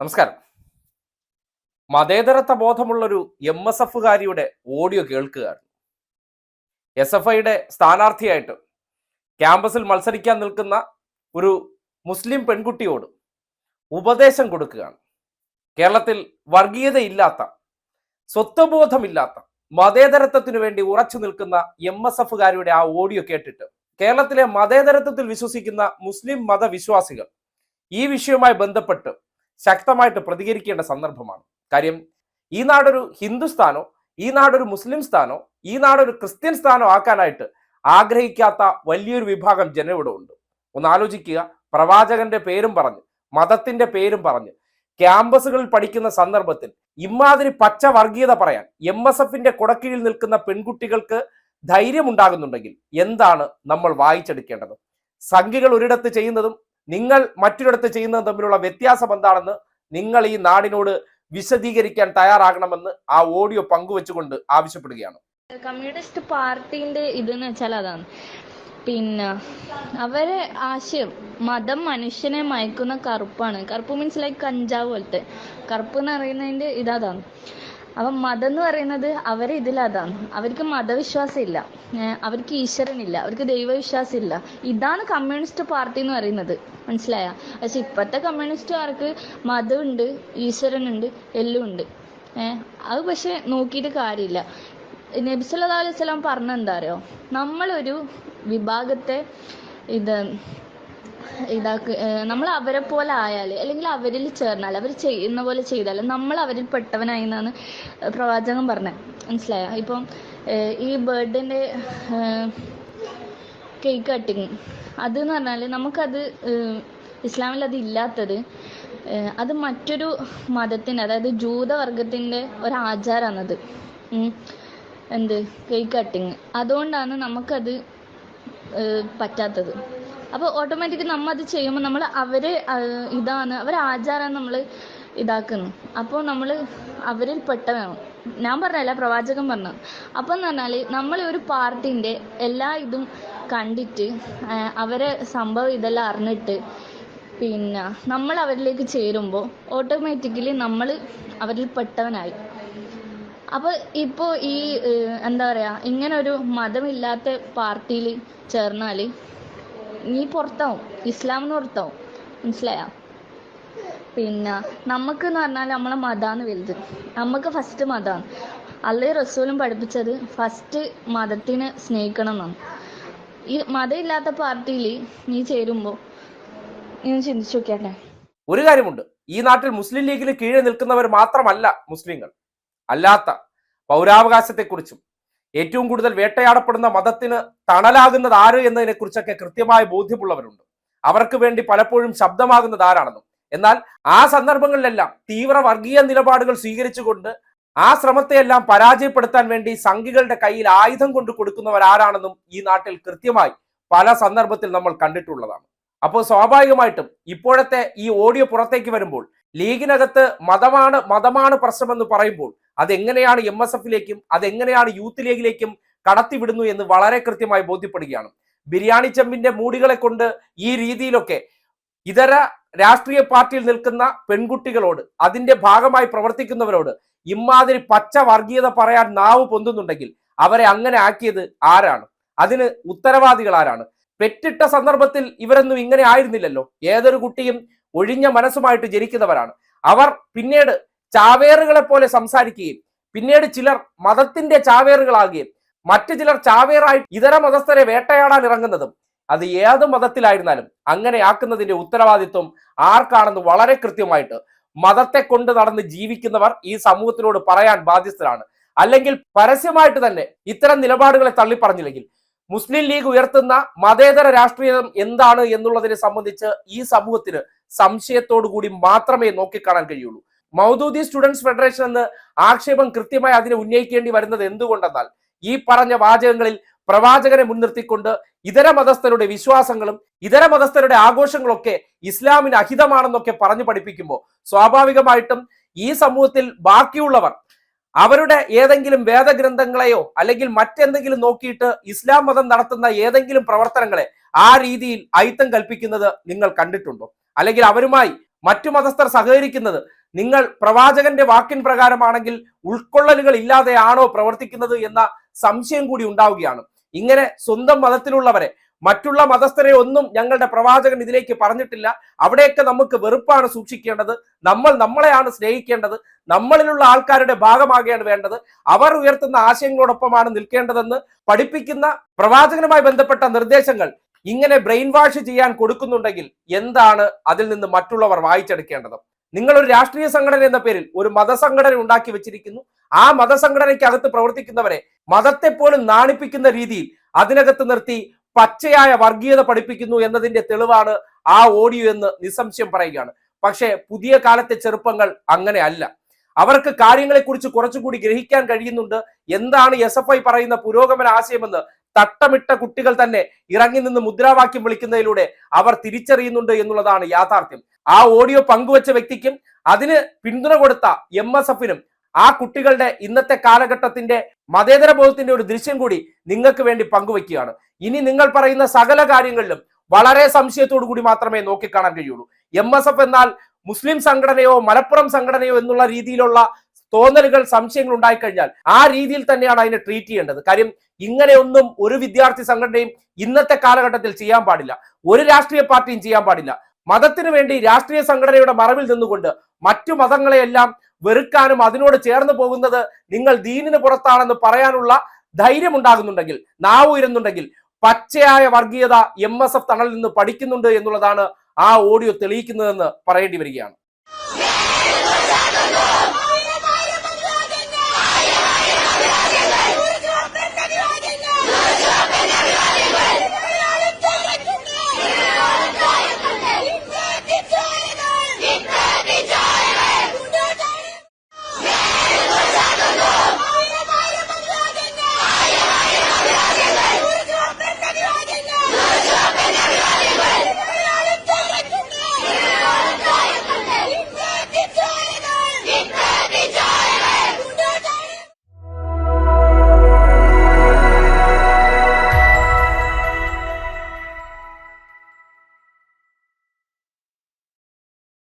നമസ്കാരം. മതേതരത്വ ബോധമുള്ളൊരു എം എസ് എഫുകാരിയുടെ ഓഡിയോ കേൾക്കുകയാണ്. എസ് എഫ് ഐയുടെ സ്ഥാനാർത്ഥിയായിട്ട് ക്യാമ്പസിൽ മത്സരിക്കാൻ നിൽക്കുന്ന ഒരു മുസ്ലിം പെൺകുട്ടിയോട് ഉപദേശം കൊടുക്കുകയാണ്. കേരളത്തിൽ വർഗീയതയില്ലാത്ത സ്വത്വബോധമില്ലാത്ത മതേതരത്വത്തിനു വേണ്ടി ഉറച്ചു നിൽക്കുന്ന എം എസ് എഫുകാരിയുടെ ആ ഓഡിയോ കേട്ടിട്ട് കേരളത്തിലെ മതേതരത്വത്തിൽ വിശ്വസിക്കുന്ന മുസ്ലിം മതവിശ്വാസികൾ ഈ വിഷയവുമായി ബന്ധപ്പെട്ട് ശക്തമായിട്ട് പ്രതികരിക്കേണ്ട സന്ദർഭമാണ്. കാര്യം ഈ നാടൊരു ഹിന്ദുസ്ഥാനോ ഈ നാടൊരു മുസ്ലിം സ്ഥാനോ ഈ നാടൊരു ക്രിസ്ത്യൻ സ്ഥാനോ ആക്കാനായിട്ട് ആഗ്രഹിക്കാത്ത വലിയൊരു വിഭാഗം ജനം ഇവിടെ ഉണ്ട്. ഒന്ന് ആലോചിക്കുക. പ്രവാചകന്റെ പേരും പറഞ്ഞ് മതത്തിന്റെ പേരും പറഞ്ഞ് ക്യാമ്പസുകളിൽ പഠിക്കുന്ന സന്ദർഭത്തിൽ ഇമാതിരി പച്ച വർഗീയത പറയാൻ എം എസ് എഫിന്റെ കുടക്കീഴിൽ നിൽക്കുന്ന പെൺകുട്ടികൾക്ക് ധൈര്യം ഉണ്ടാകുന്നുണ്ടെങ്കിൽ എന്താണ് നമ്മൾ വായിച്ചെടുക്കേണ്ടത്? സംഖ്യകൾ ഒരിടത്ത് ചെയ്യുന്നതും നിങ്ങൾ മറ്റൊരിടത്ത് ചെയ്യുന്നത് തമ്മിലുള്ള വ്യത്യാസം എന്താണെന്ന് നിങ്ങൾ ഈ നാടിനോട് വിശദീകരിക്കാൻ തയ്യാറാകണമെന്ന് ആ ഓഡിയോ പങ്കുവെച്ചുകൊണ്ട് ആവശ്യപ്പെടുകയാണ്. കമ്മ്യൂണിസ്റ്റ് പാർട്ടിന്റെ ഇതെന്ന് വെച്ചാൽ അതാണ്. പിന്നെ അവരെ ആശയം മതം മനുഷ്യനെ മയക്കുന്ന കറുപ്പാണ്. കറുപ്പ് മീൻസ് ലൈക്ക് കഞ്ചാവ് പോലത്തെ. കറുപ്പ് എന്ന് പറയുന്നതിന്റെ ഇതാണ് അപ്പം മതം എന്ന് പറയുന്നത് അവരെ ഇതിലതാണ്. അവർക്ക് മതവിശ്വാസം ഇല്ല അവർക്ക് ഈശ്വരനില്ല. അവർക്ക് ദൈവവിശ്വാസം ഇല്ല ഇതാണ് കമ്മ്യൂണിസ്റ്റ് പാർട്ടി എന്ന് പറയുന്നത്. മനസ്സിലായ? പക്ഷെ ഇപ്പോഴത്തെ കമ്മ്യൂണിസ്റ്റുകാർക്ക് മതമുണ്ട് ഈശ്വരനുണ്ട് എല്ലാം ഉണ്ട് ഏഹ് അത് പക്ഷെ നോക്കിയിട്ട് കാര്യമില്ല. നബിസല്ലാ അലൈഹി വസല്ലം പറഞ്ഞെന്താ അറിയോ? നമ്മളൊരു വിഭാഗത്തെ ഇത് ഇതാക്ക് നമ്മൾ അവരെ പോലെ ആയാൽ അല്ലെങ്കിൽ അവരിൽ ചേർന്നാൽ അവർ ചെയ്യുന്ന പോലെ ചെയ്താൽ നമ്മൾ അവരിൽ പെട്ടവനായി എന്നാണ് പ്രവാചകൻ പറഞ്ഞത് മനസ്സിലായോ? ഇപ്പം ഈ ബേർഡിന്റെ കേക്ക് കട്ടിങ് അത് എന്ന് പറഞ്ഞാൽ നമുക്കത് ഇസ്ലാമിൽ അത് ഇല്ലാത്തത് അത് മറ്റൊരു മതത്തിന്റെ അതായത് ജൂതവർഗത്തിന്റെ ഒരു ആചാരമാണത് ഉം. എന്ത്? കേക്ക് കട്ടിങ് അതുകൊണ്ടാണ് നമുക്കത് പറ്റാത്തത്. അപ്പോൾ ഓട്ടോമാറ്റിക് നമ്മൾ അത് ചെയ്യുമ്പോൾ നമ്മൾ അവരെ ഇതാണ് അവരെ ആചാരം നമ്മൾ ഇതാക്കുന്നു. അപ്പോൾ നമ്മൾ അവരിൽ പെട്ടതാണ് ഞാൻ പറഞ്ഞല്ല പ്രവാചകൻ പറഞ്ഞു അപ്പം എന്ന് പറഞ്ഞാൽ നമ്മൾ ഒരു പാർട്ടിന്റെ എല്ലാ ഇതും കണ്ടിട്ട് അവരെ സംഭവം ഇതെല്ലാം അറിഞ്ഞിട്ട് പിന്നെ നമ്മൾ അവരിലേക്ക് ചേരുമ്പോൾ ഓട്ടോമാറ്റിക്കലി നമ്മൾ അവരിൽ പെട്ടവനായി. അപ്പോൾ ഇപ്പോൾ ഈ എന്താ പറയുക ഇങ്ങനൊരു മതമില്ലാത്ത പാർട്ടിയിൽ ചേർന്നാൽ നീ പുറത്താവും. എന്ന് പുറത്താവും. മനസ്സിലായോ? പിന്നെ നമുക്ക് എന്ന് പറഞ്ഞാൽ നമ്മളെ മതമാണ് വലുത്. നമുക്ക് ഫസ്റ്റ് മതമാണ് അല്ലേ റസൂലും പഠിപ്പിച്ചത് ഫസ്റ്റ് മതത്തിനെ സ്നേഹിക്കണം എന്നാണ് ഈ മതമില്ലാത്ത പാർട്ടിയിൽ നീ ചേരുമ്പോൾ ഒന്ന് ചിന്തിച്ചു നോക്കിയാട്ടെ. ഒരു കാര്യമുണ്ട്. ഈ നാട്ടിൽ മുസ്ലിം ലീഗിന് കീഴിൽ നിൽക്കുന്നവർ മാത്രമല്ല മുസ്ലിങ്ങൾ. അല്ലാത്ത പൗരാവകാശത്തെക്കുറിച്ചും ഏറ്റവും കൂടുതൽ വേട്ടയാടപ്പെടുന്ന മതത്തിന് തണലാകുന്നത് ആര് എന്നതിനെ കുറിച്ചൊക്കെ കൃത്യമായ ബോധ്യമുള്ളവരുണ്ട്. അവർക്ക് വേണ്ടി പലപ്പോഴും ശബ്ദമാകുന്നത് ആരാണെന്നും. എന്നാൽ ആ സന്ദർഭങ്ങളിലെല്ലാം തീവ്ര വർഗീയ നിലപാടുകൾ സ്വീകരിച്ചുകൊണ്ട് ആ ശ്രമത്തെയെല്ലാം പരാജയപ്പെടുത്താൻ വേണ്ടി സംഘികളുടെ കയ്യിൽ ആയുധം കൊണ്ട് കൊടുക്കുന്നവർ ആരാണെന്നും ഈ നാട്ടിൽ കൃത്യമായി പല സന്ദർഭത്തിൽ നമ്മൾ കണ്ടിട്ടുള്ളതാണ്. അപ്പോൾ സ്വാഭാവികമായിട്ടും ഇപ്പോഴത്തെ ഈ ഓഡിയോ പുറത്തേക്ക് വരുമ്പോൾ ലീഗിനകത്ത് മതമാണ് മതമാണ് പ്രശ്നമെന്ന് പറയുമ്പോൾ അതെങ്ങനെയാണ് എം എസ് എഫിലേക്കും അതെങ്ങനെയാണ് യൂത്ത് ലീഗിലേക്കും കടത്തിവിടുന്നു എന്ന് വളരെ കൃത്യമായി ബോധ്യപ്പെടുകയാണ്. ബിരിയാണി ചെമ്പിന്റെ മൂടികളെ കൊണ്ട് ഈ രീതിയിലൊക്കെ ഇതര രാഷ്ട്രീയ പാർട്ടിയിൽ നിൽക്കുന്ന പെൺകുട്ടികളോട് അതിന്റെ ഭാഗമായി പ്രവർത്തിക്കുന്നവരോട് ഇമാതിരി പച്ച വർഗീയത പറയാൻ നാവ് പൊന്തുന്നുണ്ടെങ്കിൽ അവരെ അങ്ങനെ ആക്കിയത് ആരാണ്? അതിന് ഉത്തരവാദികൾ ആരാണ്? പെറ്റിട്ട സന്ദർഭത്തിൽ ഇവരൊന്നും ഇങ്ങനെ ആയിരുന്നില്ലല്ലോ. ഏതൊരു കുട്ടിയും ഒഴിഞ്ഞ മനസ്സുമായിട്ട് ജനിക്കുന്നവരാണ്. അവർ പിന്നീട് ചാവേറുകളെ പോലെ സംസാരിക്കുകയും. പിന്നീട് ചിലർ മതത്തിന്റെ ചാവേറുകളാകുകയും. മറ്റു ചിലർ ചാവേറായി ഇതര മതസ്ഥരെ വേട്ടയാടാൻ ഇറങ്ങുന്നതും. അത് ഏത് മതത്തിലായിരുന്നാലും അങ്ങനെ ആക്കുന്നതിന്റെ ഉത്തരവാദിത്വം ആർക്കാണെന്ന് വളരെ കൃത്യമായിട്ട് മതത്തെ കൊണ്ട് നടന്ന് ജീവിക്കുന്നവർ ഈ സമൂഹത്തിനോട് പറയാൻ ബാധ്യസ്ഥരാണ്. അല്ലെങ്കിൽ പരസ്യമായിട്ട് തന്നെ ഇത്തരം നിലപാടുകളെ തള്ളിപ്പറഞ്ഞില്ലെങ്കിൽ മുസ്ലിം ലീഗ് ഉയർത്തുന്ന മതേതര രാഷ്ട്രീയം എന്താണ് എന്നുള്ളതിനെ സംബന്ധിച്ച് ഈ സമൂഹത്തിന് സംശയത്തോടു കൂടി മാത്രമേ നോക്കിക്കാണാൻ കഴിയുള്ളൂ. മൗദൂദി സ്റ്റുഡൻസ് ഫെഡറേഷൻ എന്ന് ആക്ഷേപം കൃത്യമായി അതിനെ ഉന്നയിക്കേണ്ടി വരുന്നത് എന്തുകൊണ്ടെന്നാൽ ഈ പറഞ്ഞ വാചകങ്ങളിൽ പ്രവാചകനെ മുൻനിർത്തിക്കൊണ്ട് ഇതര മതസ്ഥരുടെ വിശ്വാസങ്ങളും ഇതര മതസ്ഥരുടെ ആഘോഷങ്ങളൊക്കെ ഇസ്ലാമിന് അഹിതമാണെന്നൊക്കെ പറഞ്ഞു പഠിപ്പിക്കുമ്പോൾ സ്വാഭാവികമായിട്ടും ഈ സമൂഹത്തിൽ ബാക്കിയുള്ളവർ അവരുടെ ഏതെങ്കിലും വേദഗ്രന്ഥങ്ങളെയോ അല്ലെങ്കിൽ മറ്റെന്തെങ്കിലും നോക്കിയിട്ട് ഇസ്ലാം മതം നടത്തുന്ന ഏതെങ്കിലും പ്രവർത്തനങ്ങളെ ആ രീതിയിൽ അയിത്തം കൽപ്പിക്കുന്നത് നിങ്ങൾ കണ്ടിട്ടുണ്ടോ? അല്ലെങ്കിൽ അവരുമായി മറ്റു മതസ്ഥർ സഹകരിക്കുന്നത് നിങ്ങൾ പ്രവാചകന്റെ വാക്കിൻ പ്രകാരമാണെങ്കിൽ ഉൾക്കൊള്ളലുകൾ ഇല്ലാതെയാണോ പ്രവർത്തിക്കുന്നത് എന്ന സംശയം കൂടി ഉണ്ടാവുകയാണ്. ഇങ്ങനെ സ്വന്തം മതത്തിലുള്ളവരെ മറ്റുള്ള മതസ്ഥരെ ഒന്നും ഞങ്ങളുടെ പ്രവാചകൻ ഇതിലേക്ക് പറഞ്ഞിട്ടില്ല. അവിടെയൊക്കെ നമുക്ക് വെറുപ്പാണ് സൂക്ഷിക്കേണ്ടത്. നമ്മൾ നമ്മളെയാണ് സ്നേഹിക്കേണ്ടത്. നമ്മളിലുള്ള ആൾക്കാരുടെ ഭാഗമാകുകയാണ് വേണ്ടത്. അവർ ഉയർത്തുന്ന ആശയങ്ങളോടൊപ്പമാണ് നിൽക്കേണ്ടതെന്ന് പഠിപ്പിക്കുന്ന പ്രവാചകനുമായി ബന്ധപ്പെട്ട നിർദ്ദേശങ്ങൾ ഇങ്ങനെ ബ്രെയിൻ വാഷ് ചെയ്യാൻ കൊടുക്കുന്നുണ്ടെങ്കിൽ എന്താണ് അതിൽ നിന്ന് മറ്റുള്ളവർ വായിച്ചെടുക്കേണ്ടത്? നിങ്ങൾ ഒരു രാഷ്ട്രീയ സംഘടന എന്ന പേരിൽ ഒരു മതസംഘടന ഉണ്ടാക്കി വെച്ചിരിക്കുന്നു. ആ മതസംഘടനയ്ക്കകത്ത് പ്രവർത്തിക്കുന്നവരെ മതത്തെ പോലും നാണിപ്പിക്കുന്ന രീതിയിൽ അതിനകത്ത് നിർത്തി പച്ചയായ വർഗീയത പഠിപ്പിക്കുന്നു എന്നതിന്റെ തെളിവാണ് ആ ഓഡിയോ എന്ന് നിസ്സംശയം പറയുകയാണ്. പക്ഷേ പുതിയ കാലത്തെ ചെറുപ്പങ്ങൾ അങ്ങനെ അല്ല. അവർക്ക് കാര്യങ്ങളെക്കുറിച്ച് കുറച്ചുകൂടി ഗ്രഹിക്കാൻ കഴിയുന്നുണ്ട്. എന്താണ് എസ് എഫ് ഐ പറയുന്ന പുരോഗമന ആശയമെന്ന് തട്ടമിട്ട കുട്ടികൾ തന്നെ ഇറങ്ങി നിന്ന് മുദ്രാവാക്യം വിളിക്കുന്നതിലൂടെ അവർ തിരിച്ചറിയുന്നുണ്ട് എന്നുള്ളതാണ് യാഥാർത്ഥ്യം. ആ ഓഡിയോ പങ്കുവച്ച വ്യക്തിക്കും അതിന് പിന്തുണ കൊടുത്ത എം എസ് എഫിനും ആ കുട്ടികളുടെ ഇന്നത്തെ കാലഘട്ടത്തിന്റെ മതേതര ബോധത്തിന്റെ ഒരു ദൃശ്യം കൂടി നിങ്ങൾക്ക് വേണ്ടി പങ്കുവെക്കുകയാണ് ഇനി നിങ്ങൾ പറയുന്ന സകല കാര്യങ്ങളിലും വളരെ സംശയത്തോടു കൂടി മാത്രമേ നോക്കിക്കാണാൻ കഴിയുള്ളൂ. എം എസ് എഫ് എന്നാൽ മുസ്ലിം സംഘടനയോ മലപ്പുറം സംഘടനയോ എന്നുള്ള രീതിയിലുള്ള തോന്നലുകൾ സംശയങ്ങൾ ഉണ്ടായിക്കഴിഞ്ഞാൽ ആ രീതിയിൽ തന്നെയാണ് അതിനെ ട്രീറ്റ് ചെയ്യേണ്ടത്. കാര്യം ഇങ്ങനെയൊന്നും ഒരു വിദ്യാർത്ഥി സംഘടനയും ഇന്നത്തെ കാലഘട്ടത്തിൽ ചെയ്യാൻ പാടില്ല. ഒരു രാഷ്ട്രീയ പാർട്ടിയും ചെയ്യാൻ പാടില്ല. മതത്തിനു വേണ്ടി രാഷ്ട്രീയ സംഘടനയുടെ മറവിൽ നിന്നുകൊണ്ട് മറ്റു മതങ്ങളെയെല്ലാം വെറുക്കാനും അതിനോട് ചേർന്ന് പോകുന്നത് നിങ്ങൾ ദീനിന് പുറത്താണെന്ന് പറയാനുള്ള ധൈര്യം ഉണ്ടാകുന്നുണ്ടെങ്കിൽ നാവ് ഉയരുന്നുണ്ടെങ്കിൽ പച്ചയായ വർഗീയത എം എസ് എഫ് തണലിൽ നിന്ന് പഠിക്കുന്നുണ്ട് എന്നുള്ളതാണ് ആ ഓഡിയോ തെളിയിക്കുന്നതെന്ന് പറയേണ്ടി വരികയാണ്.